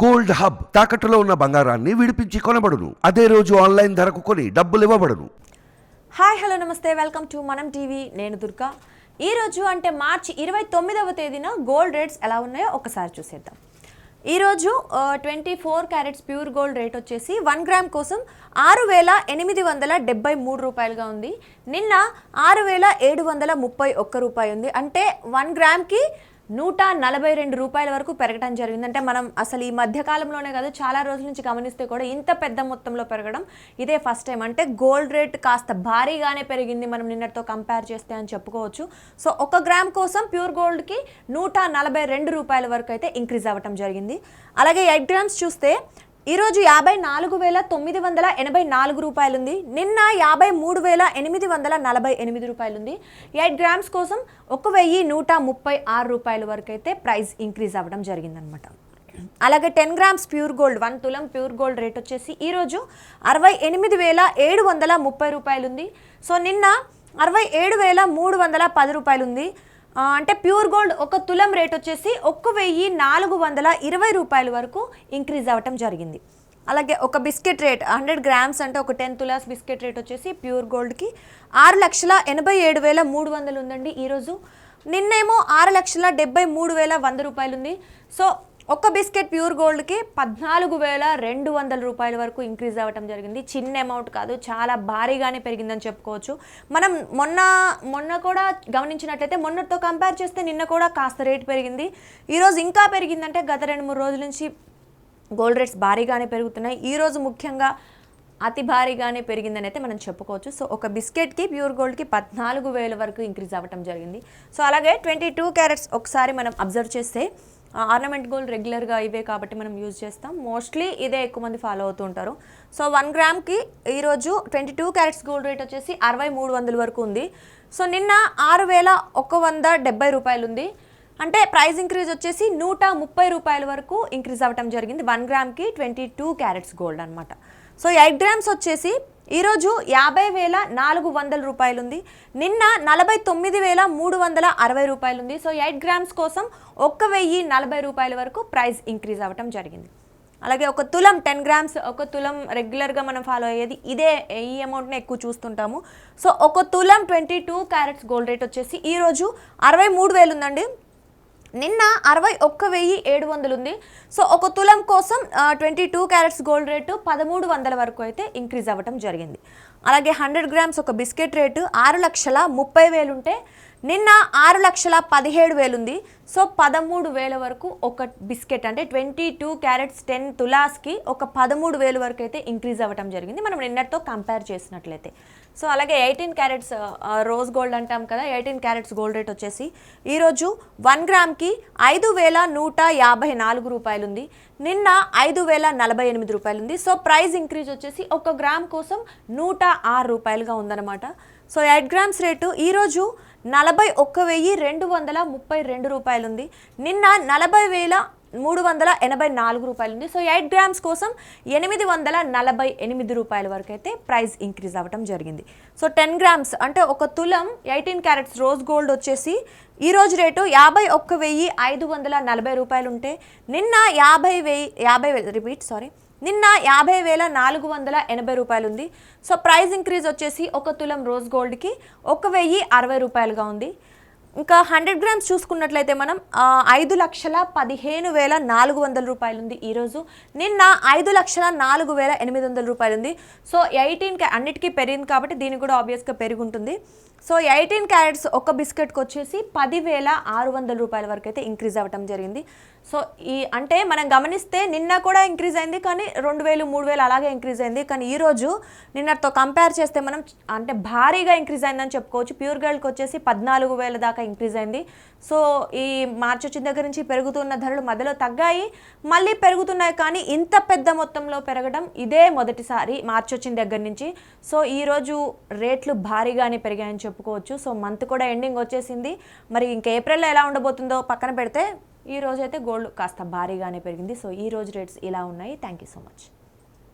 Gold hub తాకట్టులో ఉన్న బంగారాన్ని విడిపించి కొనబడును. అదే రోజు ఆన్లైన్ ధరకు కొని డబ్బులు ఇవ్వబడును. హాయ్ హలో నమస్తే. Welcome to Manam TV. నేను దుర్గా. ఈ రోజు అంటే మార్చి ఇరవై తొమ్మిదవ తేదీన గోల్డ్ రేట్స్ ఎలా ఉన్నాయో ఒకసారి చూసేద్దాం. ఈరోజు twenty four carats pure gold rate వచ్చేసి వన్ గ్రామ్ కోసం ఆరు వేల ఎనిమిది వందల డెబ్బై మూడు రూపాయలుగా ఉంది. నిన్న ఆరు వేల ఏడు వందల ముప్పై ఒక్క రూపాయి ఉంది. అంటే వన్ గ్రామ్కి నూట నలభై రెండు రూపాయల వరకు పెరగడం జరిగింది. అంటే మనం అసలు ఈ మధ్యకాలంలోనే కాదు చాలా రోజుల నుంచి గమనిస్తే కూడా ఇంత పెద్ద మొత్తంలో పెరగడం ఇదే ఫస్ట్ టైం అంటే గోల్డ్ రేట్ కాస్త భారీగానే పెరిగింది మనం నిన్నటితో కంపేర్ చేస్తే అని చెప్పుకోవచ్చు. సో ఒక గ్రామ్ కోసం ప్యూర్ గోల్డ్కి నూట నలభై రెండు రూపాయల వరకు అయితే ఇంక్రీజ్ అవ్వటం జరిగింది. అలాగే ఎయిట్ గ్రామ్స్ చూస్తే ఈరోజు యాభై నాలుగు వేల తొమ్మిది వందల ఎనభై నాలుగు రూపాయలు ఉంది నిన్న యాభై మూడు వేల ఎనిమిది వందల నలభై ఎనిమిది రూపాయలు ఉంది ఎయిట్ గ్రామ్స్ కోసం ఒక వెయ్యి నూట ముప్పై ఆరు రూపాయల వరకు అయితే ప్రైస్ ఇంక్రీజ్ అవ్వడం జరిగిందనమాట అలాగే ten grams pure gold one తులం ప్యూర్ గోల్డ్ రేట్ వచ్చేసి ఈరోజు అరవై ఎనిమిది వేల ఏడు వందల ముప్పై రూపాయలుంది. సో నిన్న అరవై ఏడు వేల మూడు వందల పది రూపాయలు ఉంది అంటే ప్యూర్ గోల్డ్ ఒక తులం రేట్ వచ్చేసి ఒక్క వెయ్యి నాలుగు వందల ఇరవై రూపాయల వరకు ఇంక్రీజ్ అవ్వటం జరిగింది. అలాగే ఒక బిస్కెట్ రేట్ హండ్రెడ్ గ్రామ్స్ అంటే ఒక టెన్ తులాస్ బిస్కెట్ రేట్ వచ్చేసి ప్యూర్ గోల్డ్కి ఆరు లక్షల ఎనభై ఏడు వేల మూడు వందలు ఉందండి ఈరోజు. నిన్నేమో ఆరు లక్షల డెబ్బై మూడు వేల వంద రూపాయలు ఉంది. సో ఒక్క బిస్కెట్ ప్యూర్ గోల్డ్కి పద్నాలుగు వేల రెండు వందల రూపాయల వరకు ఇంక్రీజ్ అవ్వటం జరిగింది. చిన్న అమౌంట్ కాదు చాలా భారీగానే పెరిగిందని చెప్పుకోవచ్చు. మనం మొన్న మొన్న కూడా గమనించినట్లయితే మొన్నటితో కంపేర్ చేస్తే నిన్న కూడా కాస్త రేట్ పెరిగింది. ఈరోజు ఇంకా పెరిగిందంటే గత రెండు మూడు రోజుల నుంచి గోల్డ్ రేట్స్ భారీగానే పెరుగుతున్నాయి. ఈరోజు ముఖ్యంగా అతి భారీగానే పెరిగిందని అయితే మనం చెప్పుకోవచ్చు. సో ఒక బిస్కెట్కి ప్యూర్ గోల్డ్కి పద్నాలుగు వేల వరకు ఇంక్రీజ్ అవ్వటం జరిగింది. సో అలాగే ట్వంటీ టూ క్యారెట్స్ ఒకసారి మనం అబ్జర్వ్ చేస్తే ఆర్నమెంట్ గోల్డ్ రెగ్యులర్గా ఇవే కాబట్టి మనం యూజ్ చేస్తాం. మోస్ట్లీ ఇదే ఎక్కువ మంది ఫాలో అవుతూ ఉంటారు. సో వన్ గ్రామ్కి ఈరోజు twenty two carats gold rate వచ్చేసి అరవై మూడు వందల వరకు ఉంది. సో నిన్న ఆరు వేల ఒక వంద డెబ్బై రూపాయలు ఉంది అంటే ప్రైస్ ఇంక్రీజ్ వచ్చేసి నూట ముప్పై రూపాయల వరకు ఇంక్రీజ్ అవ్వటం జరిగింది. వన్ గ్రామ్కి ట్వంటీ టూ క్యారెట్స్ గోల్డ్ అనమాట సో ఎయిట్ గ్రామ్స్ వచ్చేసి ఈరోజు యాభై వేల నాలుగు వందల రూపాయలుంది. నిన్న నలభై తొమ్మిది వేల మూడు వందల అరవై రూపాయలు ఉంది సో ఎయిట్ గ్రామ్స్ కోసం ఒక్క వెయ్యి నలభై రూపాయల వరకు ప్రైస్ ఇంక్రీజ్ అవ్వటం జరిగింది. అలాగే ఒక తులం టెన్ గ్రామ్స్ ఒక తులం రెగ్యులర్గా మనం ఫాలో అయ్యేది ఇదే ఈ అమౌంట్ని ఎక్కువ చూస్తుంటాము. సో ఒక తులం twenty two carats gold rate వచ్చేసి ఈరోజు అరవై మూడు వేలు ఉందండి నిన్న అరవై ఒక్క వెయ్యి ఏడు వందలు ఉంది సో ఒక తులం కోసం twenty two carats gold rate పదమూడు వందల వరకు అయితే ఇంక్రీజ్ అవ్వటం జరిగింది. అలాగే హండ్రెడ్ గ్రామ్స్ ఒక బిస్కెట్ రేటు ఆరు లక్షల ముప్పై వేలుంటే నిన్న ఆరు లక్షల పదిహేడు వేలు ఉంది సో పదమూడు వేల వరకు ఒక బిస్కెట్ అంటే ట్వంటీ టూ క్యారెట్స్ టెన్ తులాస్కి ఒక పదమూడు వేలు వరకు అయితే ఇంక్రీజ్ అవ్వటం జరిగింది. మనం నిన్నటితో కంపేర్ చేసినట్లయితే. సో అలాగే ఎయిటీన్ క్యారెట్స్ రోజ్ గోల్డ్ అంటాం కదా ఎయిటీన్ క్యారెట్స్ గోల్డ్ రేట్ వచ్చేసి ఈరోజు వన్ గ్రామ్కి ఐదు వేల నూట యాభై నాలుగు రూపాయలు ఉంది నిన్న ఐదు వేల నలభై ఎనిమిది రూపాయలు ఉంది సో ప్రైస్ ఇంక్రీజ్ వచ్చేసి ఒక గ్రామ్ కోసం నూట ఆరు రూపాయలుగా ఉందన్నమాట. సో ఎయిట్ గ్రామ్స్ రేటు ఈరోజు నలభై ఒక్క వెయ్యి రెండు వందల ముప్పై రెండు రూపాయలు ఉంది నిన్న నలభై వేల మూడు వందల ఎనభై నాలుగు రూపాయలు ఉంది సో ఎయిట్ గ్రామ్స్ కోసం ఎనిమిది వందల నలభై ఎనిమిది రూపాయల వరకు అయితే ప్రైస్ ఇంక్రీజ్ అవ్వడం జరిగింది. సో టెన్ గ్రామ్స్ అంటే ఒక తులం ఎయిటీన్ క్యారెట్స్ రోజ్ గోల్డ్ వచ్చేసి ఈ రోజు రేటు యాభై ఒక్క వెయ్యి ఐదు వందల నలభై రూపాయలు ఉంటే నిన్న యాభై వెయ్యి యాభై రిపీట్ సారీ నిన్న యాభై వేల నాలుగు వందల ఎనభై రూపాయలు ఉంది సో ప్రైస్ ఇంక్రీజ్ వచ్చేసి ఒక తులం రోజ్ గోల్డ్కి ఒక వెయ్యి అరవై రూపాయలుగా ఉంది. ఇంకా హండ్రెడ్ గ్రామ్స్ చూసుకున్నట్లయితే మనం ఐదు లక్షల పదిహేను వేల నాలుగు వందల రూపాయలు ఉంది ఈరోజు. నిన్న ఐదు లక్షల నాలుగు వేల ఎనిమిది వందల రూపాయలు ఉంది సో ఎయిటీన్ అన్నిటికీ పెరిగింది కాబట్టి దీనికి కూడా ఆబ్వియస్గా పెరుగుంటుంది. ఉంటుంది సో ఎయిటీన్ క్యారెట్స్ ఒక బిస్కెట్కి వచ్చేసి పదివేల ఆరు వందల రూపాయల వరకు అయితే ఇంక్రీజ్ అవ్వటం జరిగింది. సో ఈ అంటే మనం గమనిస్తే నిన్న కూడా ఇంక్రీజ్ అయింది కానీ రెండు వేలు మూడు వేలు అలాగే ఇంక్రీజ్ అయింది. కానీ ఈరోజు నిన్నతో కంపేర్ చేస్తే మనం అంటే భారీగా ఇంక్రీజ్ అయిందని చెప్పుకోవచ్చు. ప్యూర్ గర్ల్కి వచ్చేసి పద్నాలుగు వేల దాకా ఇంక్రీజ్ అయింది. సో ఈ మార్చి వచ్చిన దగ్గర నుంచి పెరుగుతున్న ధరలు మధ్యలో తగ్గాయి. మళ్ళీ పెరుగుతున్నాయి కానీ ఇంత పెద్ద మొత్తంలో పెరగడం ఇదే మొదటిసారి మార్చి వచ్చిన దగ్గర నుంచి. సో ఈరోజు రేట్లు భారీగానే పెరిగాయని చెప్పుకోవచ్చు. సో మంత్ కూడా ఎండింగ్ వచ్చేసింది. మరి ఇంక ఏప్రిల్లో ఎలా ఉండబోతుందో పక్కన పెడితే ఈ రోజైతే గోల్డ్ కాస్త భారీగానే పెరిగింది. సో ఈ రోజు రేట్స్ ఇలా ఉన్నాయి. Thank you so much.